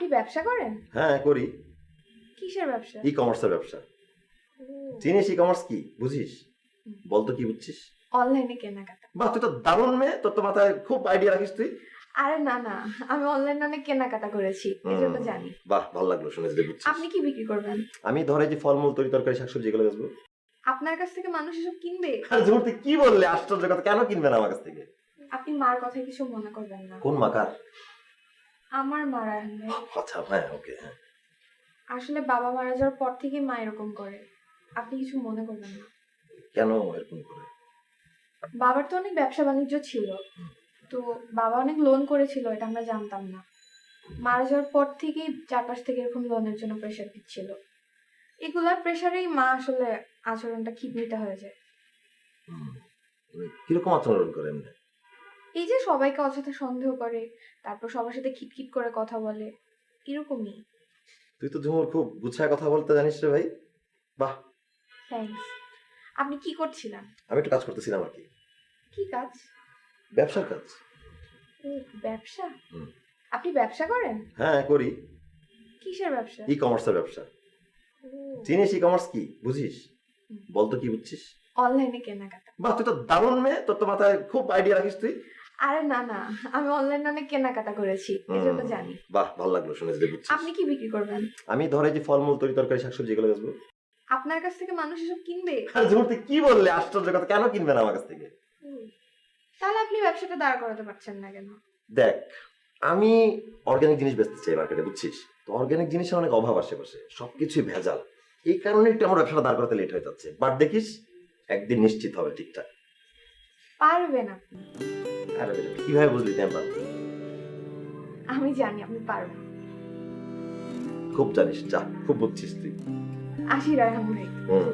আপনি ব্যবসা করেন? হ্যাঁ করি। কিসের ব্যবসা? ই কমার্সের ব্যবসা চিনিস ই কমার্স কি? বুঝিস? বলতো কি বুঝছিস? অনলাইনে কেনাকাটা। বাহ তুই তো দারুণ মেয়ে। তোর তো মাথায় খুব আইডিয়া রাখিস তুই। আরে না না। আমি অনলাইনে অনেক কেনাকাটা করেছি এই জন্য হুম। জানি। বাহ ভালো লাগল শুনে যে বুঝছিস। আপনি কি বিক্রি করবেন? আমি ধরে যে ফলমূল তরি তরকারি শাকসবজি এগুলো বেচবো। আপনার কাছ থেকে মানুষ এসব কিনবে? আর জোর তুই কি বললে? আশ্চর্য কথা। কেন কিনবে না আমার কাছ থেকে? আপনি মার কথায় কিছু মনে করবেন না। কোন মাকার আমার মারা এমনি আচ্ছা হ্যাঁ ওকে। হ্যাঁ আসলে বাবা মারা যাওয়ার পর থেকে মা এরকম করে। আপনি কিছু মনে করবেন না। কেন এরকম করে? বাবার তো অনেক ব্যবসা বাণিজ্য ছিল। তো বাবা অনেক লোন করেছিল এটা আমরা জানতাম না। মারা যাওয়ার পর থেকেই চারপাশ থেকে এরকম লোনের জন্য প্রেশার দিচ্ছিল। এগুলার প্রেশারেই মা আসলে আচরণটা খিটমিটা হয়ে যায়। কীরকম আচরণ করে এমনি? এই যে সবাইকে অযথা সন্দেহ করে তারপর সবার সাথে খিটখিট করে কথা বলে এরকমই। তুই তো ঝুমুর খুব গুছায় কথা বলতে জানিস রে ভাই। বাহ। থ্যাঙ্কস আপনি কি করছিলেন আমি একটু কাজ করতেছিলাম আর কি। কি কাজ? ব্যবসার কাজ। ও ব্যবসা? আপনি ব্যবসা করেন? হ্যাঁ করি। কিসের ব্যবসা? ই কমার্সের ব্যবসা চিনিস ই কমার্স কি? বুঝিস। বলতো কি বুঝছিস? অনলাইনে কেনাকাটা। বাহ তুই তো দারুণ মেয়ে। তোর তো মাথায় খুব আইডিয়া রাখিস তুই। আরে না না। আমি অনলাইনে অনেক কেনাকাটা করেছি এই জন্য জানি। বাহ ভালো লাগল শুনে যে বুঝছিস। আপনি কি বিক্রি করবেন? আমি ধরে যে ফলমূল তরি তরকারি শাকসবজি এগুলো বেচবো। আপনার কাছ থেকে মানুষ এসব কিনবে? আর জোর তুই কি বললে? আশ্চর্য কথা কেন কিনবে না আমার কাছ থেকে? তাহলে আপনি ব্যবসাটা দাঁড় করাতে পারছেন না কেন? দেখ আমি অর্গানিক জিনিস বেচতে চাই মার্কেটে বুঝছিস? তো অর্গানিক জিনিসের অনেক অভাব আশেপাশে সবকিছুই ভেজাল। এই কারণে একটু আমার ব্যবসাটা দাঁড় করতে লেট হয়ে যাচ্ছে। বাট দেখিস একদিন নিশ্চিত হবে ঠিকঠাক। পারবেন আপনি। আরে বেটা, কীভাবে বুঝলি তুই আমরা আমি জানি আপনি পারবেন খুব জানিস যা খুব বুঝছিস তুই। আসি রায়হান ভাই। হুম।